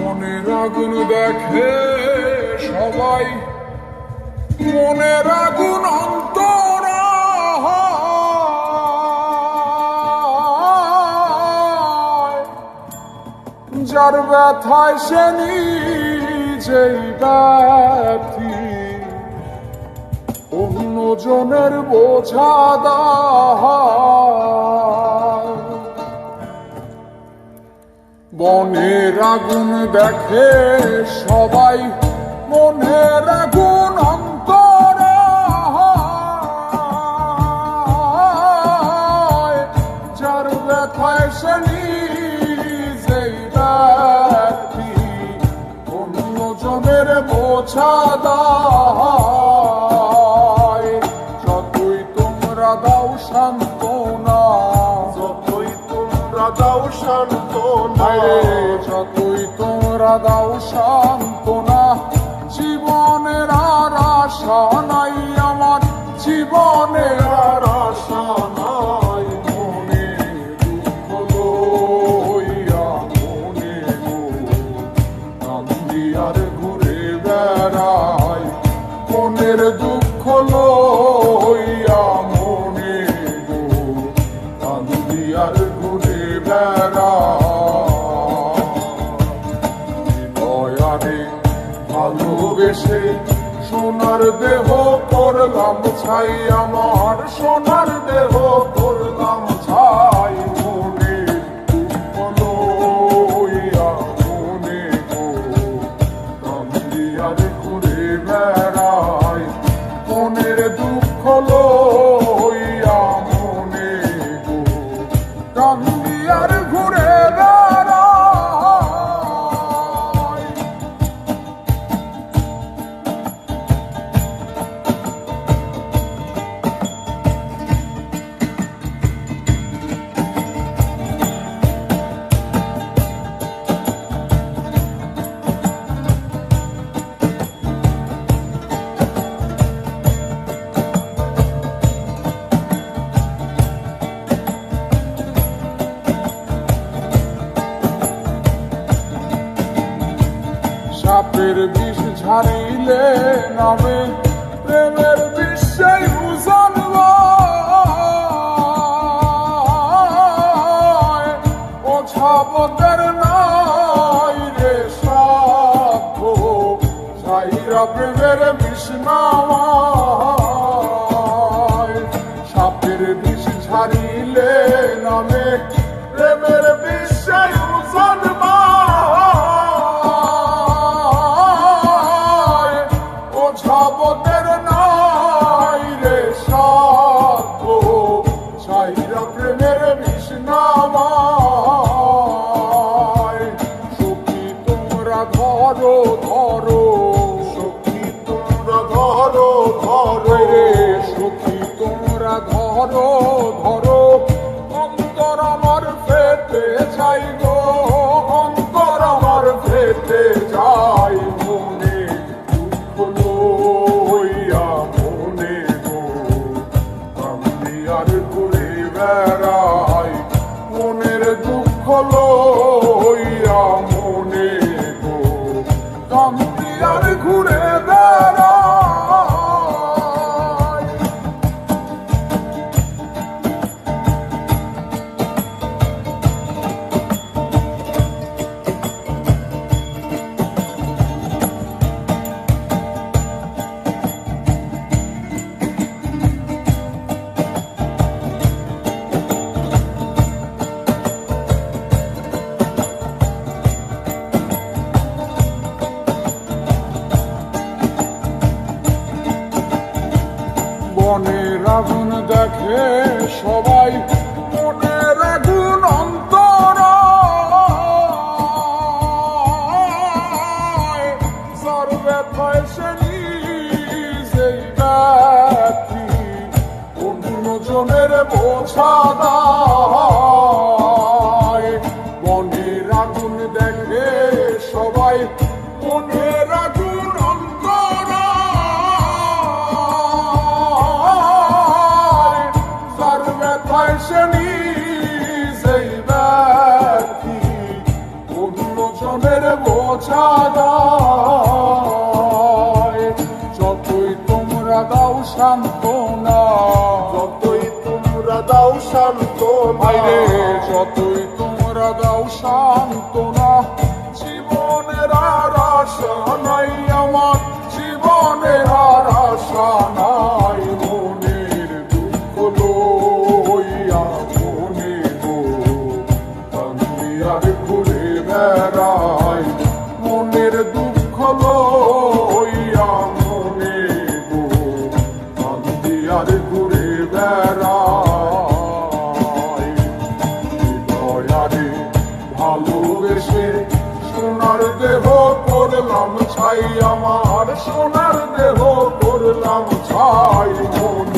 মনের আগুন দেখে সবাই। মনের আগুন অন্তর যার ব্যথায় সে নিজেই ব্যথি। অন্য জনের বোঝা দায় বনের আগুন দেখে সবাই মনের আগুন অন্তর যার ব্যথায় সে নিজেই ব্যক্তি অন্য জনের বোঝা দাও সান্ত্বনা সোনার দেহ করলাম ছাই আমার সোনার দেহ করলাম ছাই। বিষ ঝাড়িলে নামে প্রেমের বিশ্বে উজান ছাপতের নাই রে সাক্ষ সাইরা প্রেমের সখী তোমরা ধরো ধরো অন্তর আমার ফেটে যাই গো, অন্তর আমার ফেটে যাই মনে দুঃখ লইয়া মনে গো। আমি আর ঘুরে বেড়াই, মনের দুঃখ লইয়া বনের আগুন দেখে সবাই মনের আগুন অন্তর। সর্বে পয়সে নিজেই ব্যক্তি, অন্য জনের বোঝা দায় যায় যতই তোমরা দাও সান্ত্বনা যতই তোমরা দাও শান্ত বাইরে যতই তোমরা দাও সান্ত্বনা জীবনের আর আশা নাই আমার জীবনের আর আশা নাই মনের দুঃখ লইয়া মনে গো। ঘুরে বেড়াই মনের করলাম ছাই আমার সোনার দেহ করলাম ছাই মনে